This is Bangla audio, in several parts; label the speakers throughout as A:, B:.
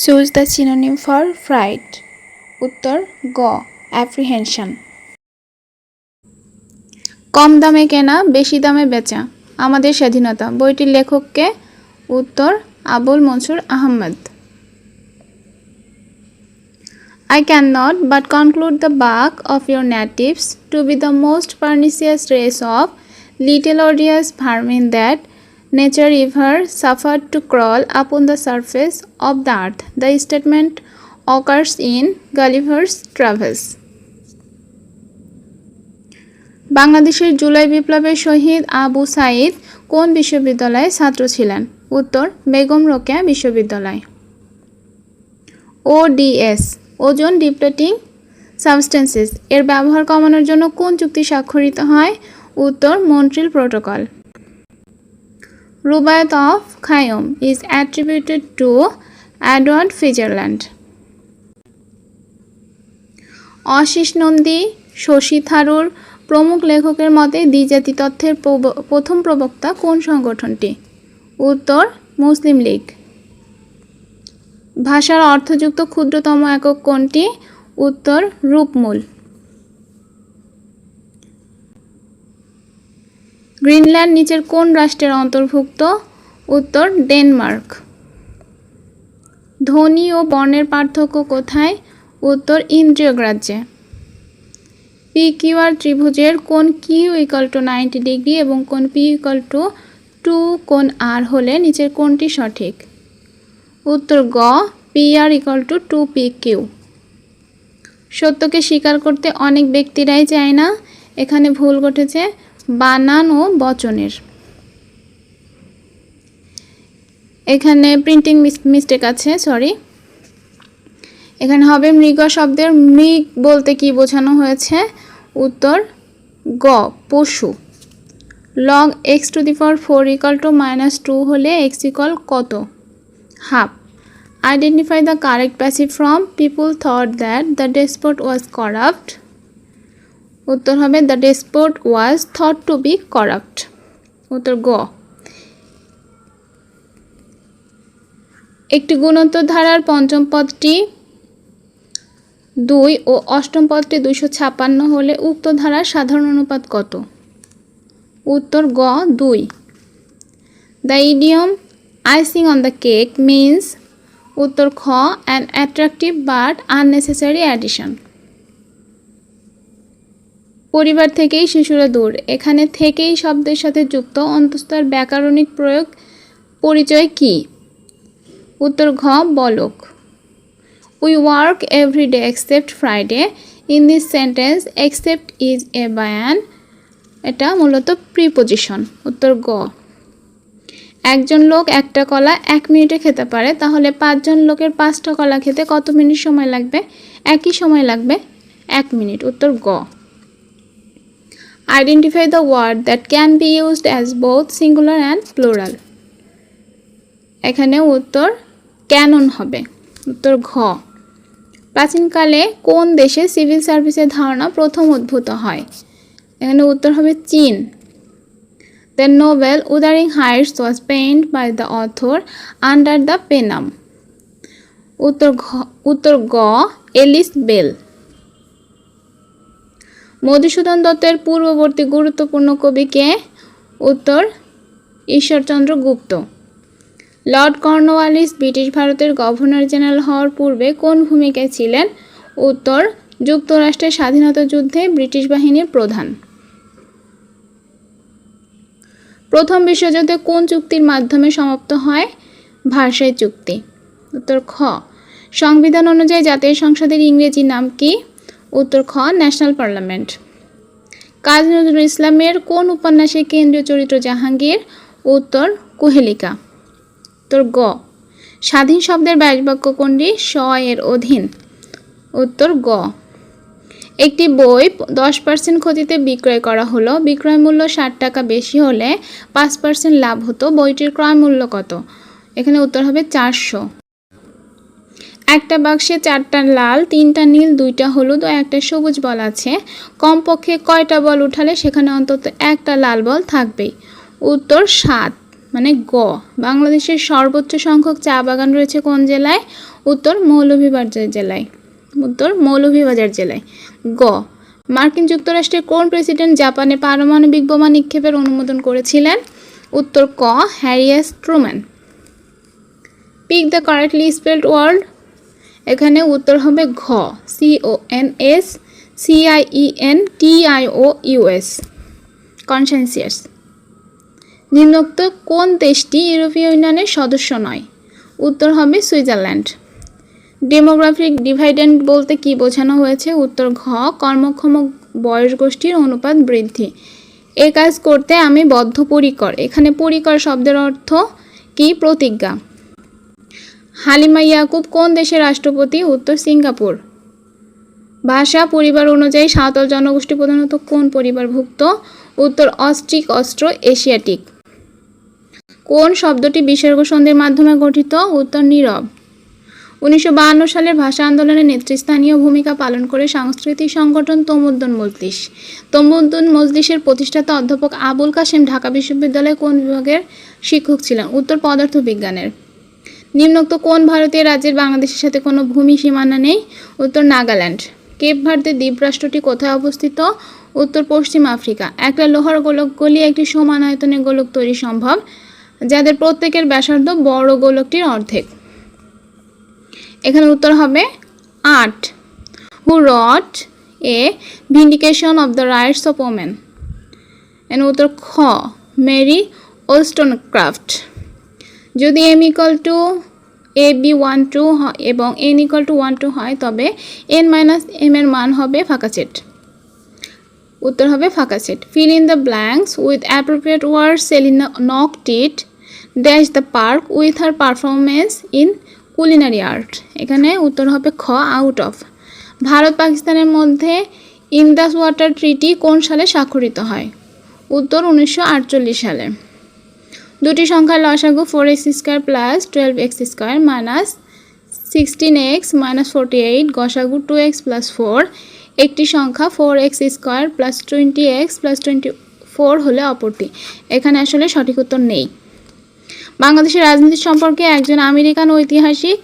A: Choose the synonym for fried উত্তর গ অ্যাপ্রিহেনশন কম দামে কেনা বেশি দামে বেচা আমাদের স্বাধীনতা বইটির লেখককে উত্তর Abul Mansur Ahmad I cannot but conclude the bark of your natives to be the most pernicious race of little odious vermin that nature ever suffered to crawl upon the surface of the earth. The statement occurs in Gulliver's Travels. বাংলাদেশের জুলাই বিপ্লবের শহীদ আবু সাইদ কোন বিশ্ববিদ্যালয়ে ছাত্র ছিলেন উত্তর, বেগম রোকেয়া বিশ্ববিদ্যালয় ওডিএস ওজন ডিপ্লেটিং সাবস্টেন্সেস, এর ব্যবহার কমানোর জন্য কোন চুক্তি স্বাক্ষরিত হয় উত্তর, Montreal protocol Rubaiyat of Khayyam is attributed to Edward Fitzgerald Ashis Nandy Shashi Tharoor প্রমুখ লেখকের মতে দ্বিজাতি তথ্যের প্রথম প্রবক্তা কোন সংগঠনটি? উত্তর, মুসলিম লীগ। ভাষার অর্থযুক্ত ক্ষুদ্রতম একক কোনটি? উত্তর, রূপমূল। গ্রিনল্যান্ড নিচের কোন রাষ্ট্রের অন্তর্ভুক্ত? উত্তর, ডেনমার্ক। ধ্বনি ও বর্ণের পার্থক্য কোথায়? উত্তর ইন্দ্রিয়গ্রাহ্যে পি কিউ আর ত্রিভুজের কোন Q equal to ninety degree এবং কোন পি ইকাল টু টু কোন আর হলে নিচের কোনটি সঠিক? উত্তর, গ P R equal to two P Q সত্যকে স্বীকার করতে অনেক ব্যক্তিরাই চায় না। এখানে ভুল ঘটেছে। বানান ও বচনের। এখানে প্রিন্টিং মিস্টেক আছে সরি এখানে হবে মৃগ শব্দের, মৃগ বলতে কি বোঝানো হয়েছে? উত্তর, গ, পশু। Log x to the power four equal to minus two হলে এক্স ইকাল কত? Half identify the correct passive from people thought that the despot was corrupt উত্তর হবে the despot was thought to be corrupt উত্তর, গ। একটি গুণোত্তর ধারার পঞ্চম পদটি দুই ও অষ্টম পদটি দুইশো ছাপান্ন হলে উক্ত ধারার সাধারণ অনুপাত কত? উত্তর, গ, দুই। The idiom icing on the cake means উত্তর, খ an attractive but unnecessary addition পরিবার থেকেই শিশুরা দূর। এখানে থেকেই শব্দের সাথে যুক্ত অন্তস্তর ব্যাকরণিক প্রয়োগ পরিচয় কি? উত্তর ঘ, বলক। We work every day except Friday in this sentence except is a by an এটা মূলত প্রিপোজিশন উত্তর গ। একজন লোক একটা কলা এক মিনিটে খেতে পারে, তাহলে পাঁচজন লোকের পাঁচটা কলা খেতে কত মিনিট সময় লাগবে? একই সময় লাগবে এক মিনিট। উত্তর গ। Identify the word that can be used as both singular and plural এখানে উত্তর ক্যানন হবে। উত্তর ঘ। প্রাচীনকালে কোন দেশে সিভিল সার্ভিসের ধারণা প্রথম উদ্ভূত হয়? এখানে উত্তর হবে চীন। The novel Wuthering Heights was paint by the author under the pen name উত্তর ঘ উত্তর গ এলিস বেল মধুসূদন দত্তের পূর্ববর্তী গুরুত্বপূর্ণ কবিকে উত্তর, Ishwarchandra Gupta. Lord Cornwallis, British ভারতের গভর্নর জেনারেল হওয়ার পূর্বে কোন ভূমিকায় ছিলেন? উত্তর, যুক্তরাষ্ট্রের স্বাধীনতা যুদ্ধে ব্রিটিশ বাহিনীর প্রধান। প্রথম বিশ্বযুদ্ধে কোন চুক্তির মাধ্যমে সমাপ্ত হয়? ভার্সাই চুক্তি। উত্তর, খ। সংবিধান অনুযায়ী জাতীয় সংসদের ইংরেজি নাম কি? উত্তর খ ন্যাশনাল পার্লামেন্ট। কাজী নজরুল ইসলামের কোন উপন্যাসে কেন্দ্রীয় চরিত্র জাহাঙ্গীর? উত্তর, কুহেলিকা। উত্তর, গ। স্বাধীন শব্দের ব্যাসবাক্য কোনটি? স এর অধীন। উত্তর, গ। একটি বই দশ পার্সেন্ট ক্ষতিতে বিক্রয় করা হলো। বিক্রয় মূল্য ষাট টাকা বেশি হলে পাঁচ পার্সেন্ট লাভ হতো। বইটির ক্রয় মূল্য কত? এখানে উত্তর হবে চারশো। একটা বাক্সে চারটা লাল, তিনটা নীল, দুইটা হলুদ ও একটা সবুজ বল আছে। কমপক্ষে কয়টা বল উঠালে সেখানে অন্তত একটা লাল বল থাকবেই উত্তর সাত মানে গ। বাংলাদেশের সর্বোচ্চ সংখ্যক চা বাগান রয়েছে কোন জেলায়? উত্তর মৌলভীবাজার জেলায়। উত্তর মৌলভীবাজার জেলায়। গ। মার্কিন যুক্তরাষ্ট্রের কোন প্রেসিডেন্ট জাপানে পারমাণবিক বোমা নিক্ষেপের অনুমোদন করেছিলেন? উত্তর ক Harry S Truman. Pick the correctly spelled word এখানে উত্তর হবে ঘ C O N S C I E N T I O U S conscientious নিম্নোক্ত কোন দেশটি ইউরোপীয় ইউনিয়নের সদস্য নয়? উত্তর হবে সুইজারল্যান্ড। ডেমোগ্রাফিক ডিভাইডেন্ট বলতে কি বোঝানো হয়েছে? উত্তর ঘ কর্মক্ষম বয়স গোষ্ঠীর অনুপাত বৃদ্ধি। এ কাজ করতে আমি বদ্ধপরিকর। এখানে পরিকর শব্দের অর্থ কি? প্রতিজ্ঞা। হালিমা ইয়াকুব কোন দেশের রাষ্ট্রপতি? উত্তর সিঙ্গাপুর। ভাষা, পরিবার অনুযায়ী সাঁওতাল জনগোষ্ঠী প্রধানত কোন পরিবারভুক্ত? উত্তর অস্ট্রিক, অস্ট্রো এশিয়াটিক। কোন শব্দটি বিসর্গ সন্ধির মাধ্যমে গঠিত? উত্তর নীরব। উনিশশো সালের ভাষা আন্দোলনে নেতৃস্থানীয় ভূমিকা পালন করে সাংস্কৃতিক সংগঠন তমুদ্দন মজলিস। তমুদ্দন মজলিসের প্রতিষ্ঠাতা অধ্যাপক আবুল কাশেম ঢাকা বিশ্ববিদ্যালয়ে কোন বিভাগের শিক্ষক ছিলেন? উত্তর পদার্থবিজ্ঞানের। নিম্নোক্ত কোন ভারতীয় রাজ্যের বাংলাদেশের সাথে কোনো ভূমি সীমানা নেই? উত্তর নাগাল্যান্ড। কেপ ভারতের দ্বীপরাষ্ট্রটি কোথায় অবস্থিত? উত্তর পশ্চিম আফ্রিকা। একটা লোহার গোলক একটি সমান আয়তনের গোলক তৈরি সম্ভব, যাদের প্রত্যেকের ব্যাসার্ধ বড় গোলকটির অর্ধেক। এখানে উত্তর হবে আট। Who wrote a vindication of the rights of women N উত্তর খ মেরি ওলস্টোন ক্রাফট যদি M equal to A B one two এবং N equal to one two হয়, তবে এন মাইনাস এম এর মান হবে ফাঁকা সেট। উত্তর হবে ফাঁকা set. Fill in the blanks with appropriate word Selina knocked it dash the park with her performance in culinary art এখানে উত্তর হবে খ আউট অফ ভারত পাকিস্তানের মধ্যে ইন্দাস ওয়াটার ট্রিটি কোন সালে স্বাক্ষরিত হয়? উত্তর উনিশশো আটচল্লিশ সালে। দুটি সংখ্যার লসাগু four x square plus twelve x square minus sixteen x minus forty eight গসাগু টু এক্স প্লাস ফোর একটি সংখ্যা four x square plus twenty x plus twenty four হলে অপরটি। এখানে আসলে সঠিক উত্তর নেই। বাংলাদেশের রাজনীতি সম্পর্কে একজন আমেরিকান ঐতিহাসিক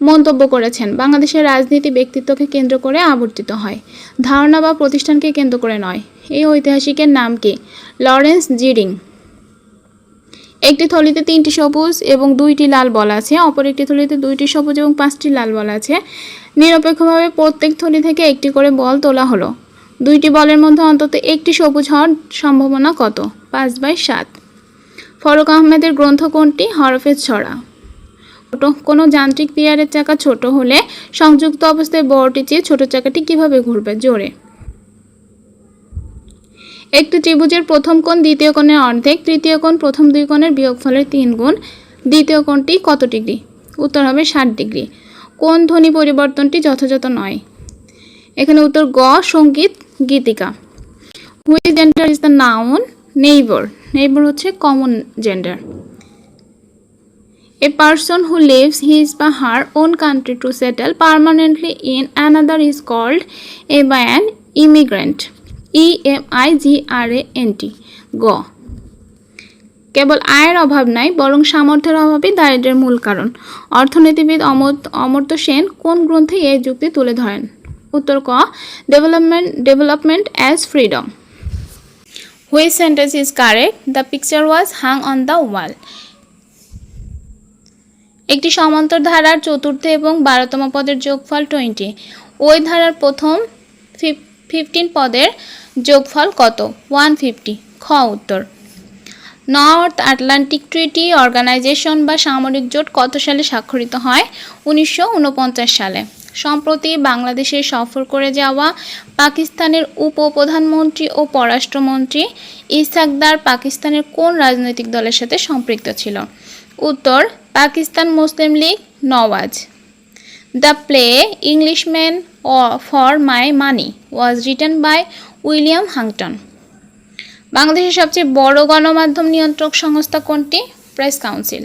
A: মন্তব্য করেছেন, বাংলাদেশের রাজনীতি ব্যক্তিত্বকে কেন্দ্র করে আবর্তিত হয়, ধারণা বা প্রতিষ্ঠানকে কেন্দ্র করে নয়। এই ঐতিহাসিকের নাম কি? লরেন্স জিডিং। একটি থলিতে তিনটি সবুজ এবং দুইটি লাল বল আছে, অপর একটি থলিতে দুইটি সবুজ এবং পাঁচটি লাল বল আছে। নিরপেক্ষভাবে প্রত্যেক থলি থেকে একটি করে বল তোলা হলো। দুইটি বলের মধ্যে অন্তত একটি সবুজ হওয়ার সম্ভাবনা কত? পাঁচ বাই সাত। ফরক আহমেদের গ্রন্থ কোনটি? হরফের ছড়া। কোনো যান্ত্রিক পিয়ারের চাকা ছোট হলে সংযুক্ত অবস্থায় বড়টি চেয়ে ছোট চাকাটি কীভাবে ঘুরবে? জোরে। একটি ত্রিভুজের প্রথম কোণ, দ্বিতীয় কোণের অর্ধেক, তৃতীয় কোণ, প্রথম দুই কোণের বিয়োগফলের তিন গুণ। দ্বিতীয় কোণটি কত ডিগ্রি? উত্তর হবে ষাট ডিগ্রি। কোন ধ্বনি পরিবর্তনটি যথাযথ নয়। এখানে উত্তর গ, সংগীত, গীতিকা। Which gender is the noun neighbour neighbour হচ্ছে common gender a person who lives his বা her own country to settle permanently in another is called a by an immigrant. E M I G R A N T. গ। কেবল আয়ের অভাব নাই, বরং সামর্থ্যের অভাবই দারিদ্র্যের মূল কারণ। অর্থনীতিবিদ অমর অমর্ত্য সেন কোন গ্রন্থে এই যুক্তি তুলে ধরেন? উত্তর ক development development as freedom which sentence is correct the picture was hung on the ওয়াল একটি সমান্তর ধারার চতুর্থ এবং বারোতম পদের যোগফল টোয়েন্টি ওই ধারার প্রথম ফিফটিন পদের যোগফল কত? ওয়ান ফিফটি খ উত্তর। নর্থ আটলান্টিক ট্রিটি অর্গানাইজেশন বা সামরিক জোট কত সালে স্বাক্ষরিত হয়? উনিশশো উনপঞ্চাশ সালে। সম্প্রতি বাংলাদেশে সফর করে যাওয়া পাকিস্তানের উপপ্রধানমন্ত্রী ও পররাষ্ট্রমন্ত্রী ইসাকদার পাকিস্তানের কোন রাজনৈতিক দলের সাথে সম্পৃক্ত ছিল? উত্তর, Pakistan Muslim League, Nawaz. The play Englishman for my money was written by William Haughton. বাংলাদেশের সবচেয়ে বড় গণমাধ্যম নিয়ন্ত্রক সংস্থা কোনটি? Press council.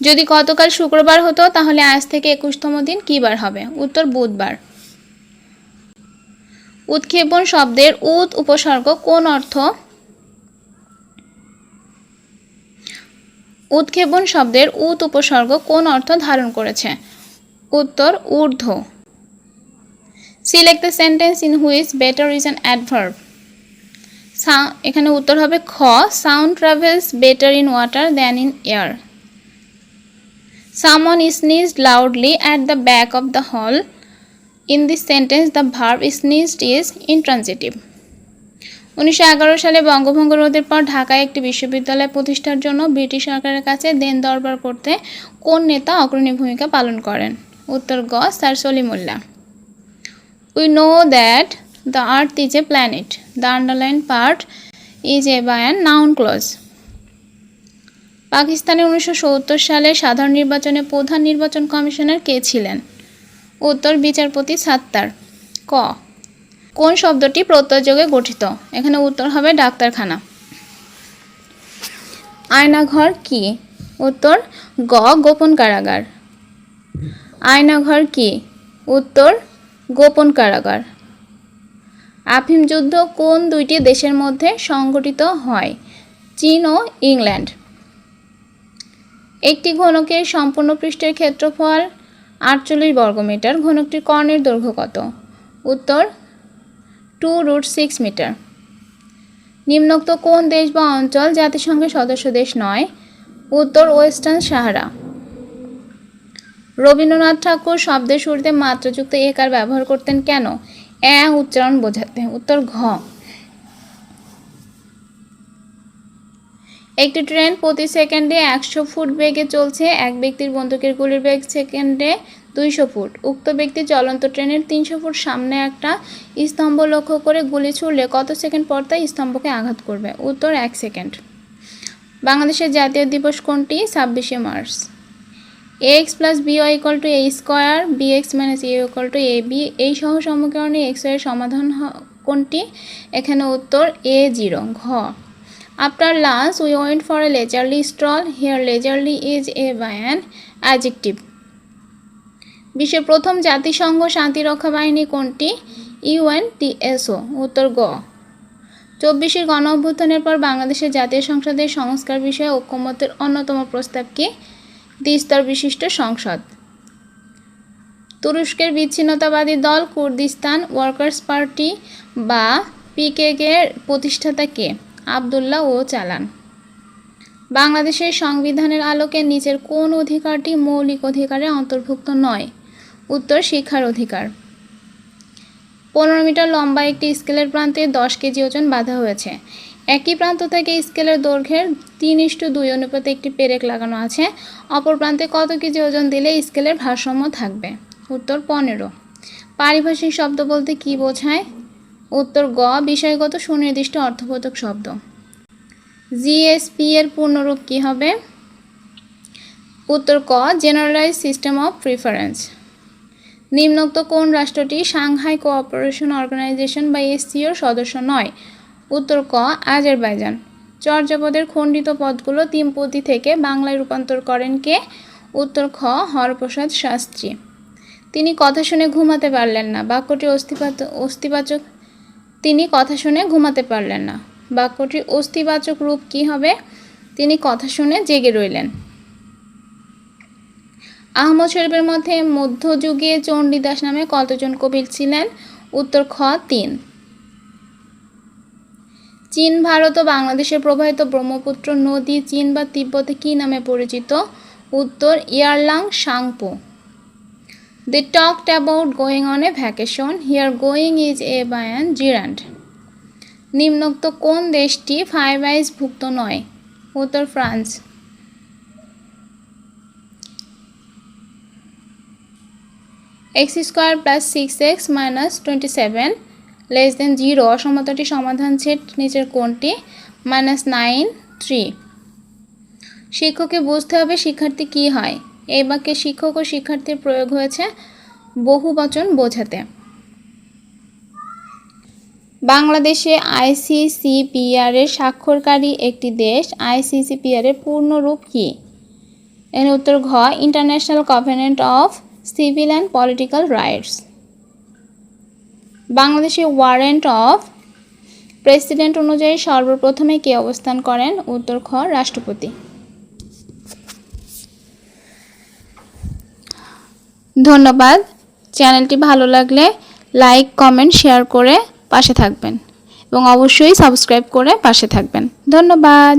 A: যদি গতকাল শুক্রবার হতো, তাহলে আজ থেকে একুশতম দিন কী বার হবে? উত্তর, বুধবার। উৎক্ষেপণ শব্দের উৎ উপসর্গ কোন অর্থ? উৎক্ষেপণ শব্দের উৎ উপসর্গ কোন অর্থ ধারণ করেছে? উত্তর ঊর্ধ্ব select the sentence in which better is an adverb এখানে উত্তর হবে খ sound travels better in water than in air salmon sneezed loudly at the back of the hall. In this sentence, the verb sneezed is intransitive. উনিশশো সালে বঙ্গভঙ্গ রোধের পর ঢাকায় একটি বিশ্ববিদ্যালয় প্রতিষ্ঠার জন্য ব্রিটিশ সরকারের কাছে দেন দরবার করতে কোন নেতা অগ্রণী ভূমিকা পালন করেন উত্তর গ, sir Salimullah. We know that the earth is a planet the underline part is a by an noun clause পাকিস্তানে উনিশশো সত্তর সালে সাধারণ নির্বাচনে প্রধান নির্বাচন কমিশনার কে ছিলেন? উত্তর, বিচারপতি সাত্তার। ক, কোন শব্দটি প্রত্যয়যোগে গঠিত? এখানে উত্তর হবে ডাক্তারখানা। আয়নাঘর কি? উত্তর, গ, গোপন কারাগার। আয়নাঘর কি? উত্তর, গোপন কারাগার। আফিম যুদ্ধ কোন দুইটি দেশের মধ্যে সংঘটিত হয়? চীন ও ইংল্যান্ড। একটি ঘনকের সম্পূর্ণ পৃষ্ঠের ক্ষেত্রফল আটচল্লিশ বর্গমিটার ঘনকটির কর্ণের দৈর্ঘ্য কত? উত্তর টু রুট সিক্স মিটার নিম্নোক্ত কোন দেশ বা অঞ্চল জাতিসংঘের সদস্য দেশ নয়? উত্তর ওয়েস্টার্ন সাহারা। রবীন্দ্রনাথ ঠাকুর শব্দের শুরুতে মাত্রাযুক্ত একার ব্যবহার করতেন কেন? এ, উচ্চারণ বোঝাতে। উত্তর ঘ। একটি ট্রেন প্রতি সেকেন্ডে একশো ফুট বেগে চলছে। এক ব্যক্তির বন্দুকের গুলির বেগ সেকেন্ডে দুইশো ফুট। উক্ত ব্যক্তি চলন্ত ট্রেনের তিনশো ফুট সামনে একটা স্তম্ভ লক্ষ্য করে গুলি ছুড়লে কত সেকেন্ড পর তা স্তম্ভকে আঘাত করবে? উত্তর, এক সেকেন্ড। বাংলাদেশের জাতীয় দিবস কোনটি? ছাব্বিশে March. X plus b y equal to a square b x minus a equal to a b এই সহ সমীকরণে এক্সের সমাধান কোনটি? এখানে উত্তর এ জিরো ঘ। After lunch we went for a leisurely stroll here leisurely is a by adjective বিশ্বের প্রথম জাতিসংঘ শান্তিরক্ষা বাহিনী কোনটি? ইউএনটিএসও উত্তর গ। চব্বিশের গণ অভ্যুত্থানের পর বাংলাদেশের জাতীয় সংসদের সংস্কার বিষয়ে ঐক্যমতের অন্যতম প্রস্তাবকে দ্বিস্তর বিশিষ্ট সংসদ। তুরস্কের বিচ্ছিন্নতাবাদী দল কুর্দিস্তান ওয়ার্কার্স পার্টি বা পিকেকের প্রতিষ্ঠাতা কে? আবদুল্লাহ ও চালান। বাংলাদেশের সংবিধানের আলোকে নিচের কোন অধিকারটি মৌলিক অধিকারে অন্তর্ভুক্ত নয়, উত্তর শিক্ষার অধিকার। পনেরো মিটার লম্বা একটি স্কেলের প্রান্তে দশ কেজি ওজন বাঁধা হয়েছে। একই প্রান্ত থেকে স্কেলের দৈর্ঘ্যের তিন ইস্টু দুই অনুপাতে একটি পেরেক লাগানো আছে। অপর প্রান্তে কত কেজি ওজন দিলে স্কেলের ভারসাম্য থাকবে? উত্তর পনেরো। পারিভাষিক শব্দ বলতে কি বোঝায়? উত্তর গ, বিষয়গত সুনির্দিষ্ট অর্থবোধক শব্দ। জিএসপি এর পূর্ণরূপ কি হবে? উত্তর ক জেনারেলাইজ সিস্টেম অফ প্রিফারেন্স নিম্নোক্ত কোন রাষ্ট্রটি সাংহাই কোঅপারেশন অর্গানাইজেশন বা এসসিওর সদস্য নয়? উত্তর ক, আজারবাইজান। চর্যাপদের খণ্ডিত পদগুলো তিন পদি থেকে বাংলায় রূপান্তর করেন কে? উত্তর খ, হরপ্রসাদ শাস্ত্রী। তিনি কথা শুনে ঘুমাতে পারলেন না। বাক্যটি অস্থিপাত অস্থিবাচক তিনি কথা শুনে ঘুমাতে পারলেন না। বাক্যটির অস্থিবাচক রূপ কি হবে? তিনি কথা শুনে জেগে রইলেন। আহমদ শরীফের মধ্যে মধ্যযুগে চণ্ডীদাস নামে কতজন কবি ছিলেন? উত্তর খ, তিন। চীন, ভারত ও বাংলাদেশে প্রবাহিত ব্রহ্মপুত্র নদী চীন বা তিব্বতে কী নামে পরিচিত? উত্তর, Yarlung, Tsangpo. They talked about going on a vacation here going is a by an gerund নিম্নোক্ত কোন দেশটি ফাইভ আইস ভুক্ত নয়? উত্তর, France. X square plus six x minus twenty seven less than zero অসমতাটি সমাধান সেট নিচের কোনটি মাইনাস নাইন থ্রি শিক্ষককে বুঝতে হবে শিক্ষার্থী কি হয়। এই বাক্যে শিক্ষক ও শিক্ষার্থীর প্রয়োগ হয়েছে বহু বচন বোঝাতে। বাংলাদেশে আইসিসিপিআর এর স্বাক্ষরকারী একটি দেশ আইসিসিপিআর এর পূর্ণরূপ কি? এর উত্তর ঘ international covenant of civil and political rights বাংলাদেশে ওয়ারেন্ট অফ প্রেসিডেন্ট অনুযায়ী সর্বপ্রথমে কে অবস্থান করেন? উত্তর খ, রাষ্ট্রপতি। ধন্যবাদ। চ্যানেলটি ভালো লাগলে লাইক, কমেন্ট, শেয়ার করে পাশে থাকবেন এবং অবশ্যই সাবস্ক্রাইব করে পাশে থাকবেন। ধন্যবাদ।